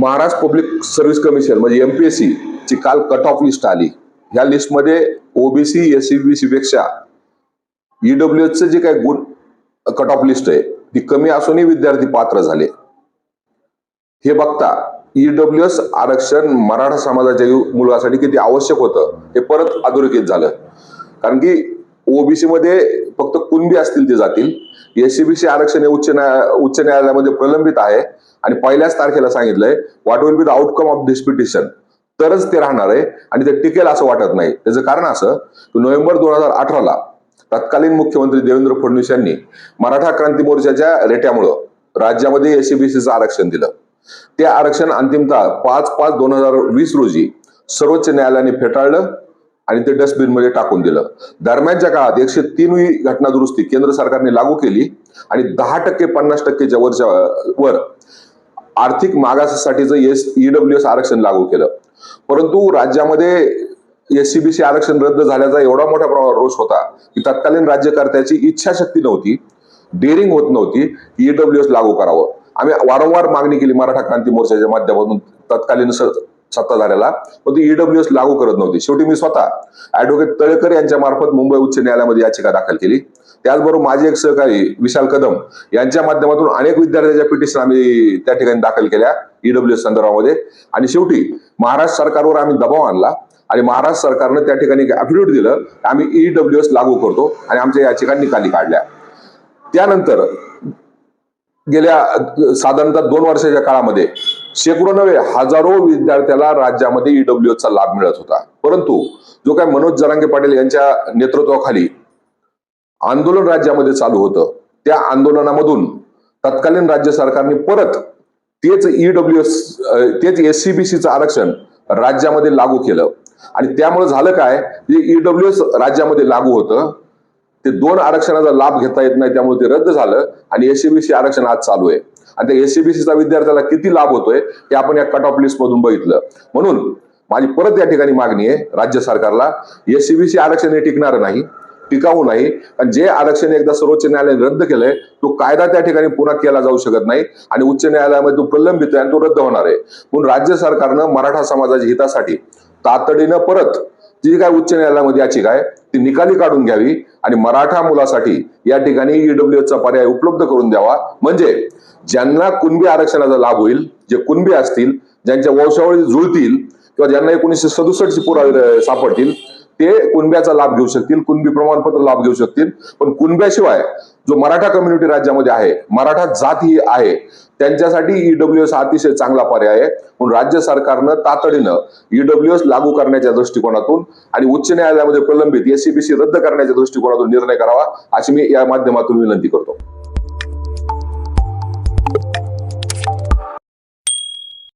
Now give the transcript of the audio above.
Maharashtra public service commission म्हणजे MPSC ची काल कट ऑफ लिस्ट आली. ह्या लिस्टमध्ये ओबीसी एस सी पेक्षा ईडब्ल्यू चे जे काही गुण कट ऑफ लिस्ट आहे ती कमी असूनही विद्यार्थी पात्र झाले. हे बघता ईडब्ल्यू एस आरक्षण मराठा समाजाच्या मुलासाठी किती आवश्यक होतं हे परत अधोरेखित झालं. कारण की ओबीसी मध्ये फक्त कुणबी असतील ते जातील. एससीबीसी आरक्षण हे उच्च न्याय उच्च न्यायालयामध्ये प्रलंबित आहे. आणि पहिल्याच तारखेला सांगितलंय what will be the outcome of this petition तरच ते राहणार आहे आणि ते टिकेल असं वाटत नाही. त्याचं कारण असं की नोव्हेंबर दोन हजार अठराला तत्कालीन मुख्यमंत्री देवेंद्र फडणवीस यांनी मराठा क्रांती मोर्चाच्या रेट्यामुळं राज्यामध्ये एसीबीसीचं आरक्षण दिलं ते आरक्षण अंतिमतः पाच पाच दोन हजार वीस रोजी सर्वोच्च न्यायालयाने फेटाळलं आणि ते डस्टबिनमध्ये टाकून दिलं. दरम्यानच्या काळात एकशे तीनवी घटना दुरुस्ती केंद्र सरकारने लागू केली आणि दहा टक्के पन्नास टक्केच्या वरच्या वर आर्थिक मागासासाठीचं एस ईडब्ल्यू एस आरक्षण लागू केलं. परंतु राज्यामध्ये एससीबीसी आरक्षण रद्द झाल्याचा एवढा मोठ्या प्रमाणावर रोष होता की तत्कालीन राज्यकर्त्याची इच्छाशक्ती नव्हती डेअरिंग होत नव्हती ईडब्ल्यू एस लागू करावं. आम्ही वारंवार मागणी केली मराठा क्रांती मोर्चाच्या माध्यमातून तत्कालीन स- सत्ताधाऱ्याला. पण ती ईडब्ल्यू एस लागू करत नव्हती. शेवटी मी स्वतः ऍडव्होकेट तळेकर यांच्या मार्फत मुंबई उच्च न्यायालयामध्ये याचिका दाखल केली. त्याचबरोबर माझे एक सहकारी विशाल कदम यांच्या माध्यमातून अनेक विद्यार्थ्यांच्या पिटिशन आम्ही त्या ठिकाणी दाखल केल्या ईडब्ल्यू एस संदर्भामध्ये. आणि शेवटी महाराष्ट्र सरकारवर आम्ही दबाव आणला आणि महाराष्ट्र सरकारनं त्या ठिकाणी अफिडेव्हिट दिलं आम्ही ईडब्ल्यू एस लागू करतो आणि आमच्या याचिका निकाली काढल्या. त्यानंतर गेल्या साधारणतः दोन वर्षाच्या काळामध्ये शेकडो नव्हे हजारो विद्यार्थ्याला राज्यामध्ये ईडब्ल्यू चा लाभ मिळत होता. परंतु जो काय मनोज जरांगे पाटील यांच्या नेतृत्वाखाली आंदोलन राज्यामध्ये चालू होतं. त्या आंदोलनामधून तत्कालीन राज्य सरकारने परत तेच ईडब्ल्यू एस तेच एससीबीसीचं आरक्षण राज्यामध्ये लागू केलं. आणि त्यामुळे झालं काय? जे ईडब्ल्यू एस राज्यामध्ये लागू होतं ते दोन आरक्षणाचा लाभ घेता येत नाही त्यामुळे ते रद्द झालं आणि एससीबीसी आरक्षण आज चालू आहे. आणि त्या एससीबीसीचा विद्यार्थ्याला किती लाभ होतोय हे आपण या कट ऑफ लिस्ट मधून बघितलं. म्हणून माझी परत या ठिकाणी मागणी आहे राज्य सरकारला एससीबीसी आरक्षण हे टिकणार नाही. टिकाऊ नाही. आणि जे आरक्षण एकदा सर्वोच्च न्यायालयाने रद्द केलंय तो कायदा त्या ठिकाणी पुन्हा केला जाऊ शकत नाही आणि उच्च न्यायालयामध्ये तो प्रलंबित आहे आणि तो रद्द होणार आहे. म्हणून राज्य सरकारनं मराठा समाजाच्या हितासाठी तातडीनं परत जी काय उच्च न्यायालयामध्ये याचिका आहे ती निकाली काढून घ्यावी आणि मराठा मुलासाठी या ठिकाणी ईडब्ल्यू चा पर्याय उपलब्ध करून द्यावा. म्हणजे ज्यांना कुणबी आरक्षणाचा लाभ होईल जे कुणबी असतील ज्यांच्या वंशावळी जुळतील किंवा ज्यांना एकोणीसशे सदुसष्टचे पुरावे सापडतील ते कुणब्याचा लाभ घेऊ शकतील कुणबी प्रमाणपत्र लाभ घेऊ शकतील. पण कुणब्याशिवाय जो मराठा कम्युनिटी राज्यामध्ये आहे मराठा जात ही आहे त्यांच्यासाठी ईडब्ल्यू एस अतिशय चांगला पर्याय आहे. म्हणून राज्य सरकारनं तातडीनं ईडब्ल्यू एस लागू करण्याच्या दृष्टिकोनातून आणि उच्च न्यायालयामध्ये प्रलंबित एससीबीसी रद्द करण्याच्या दृष्टिकोनातून निर्णय करावा अशी मी या माध्यमातून विनंती करतो.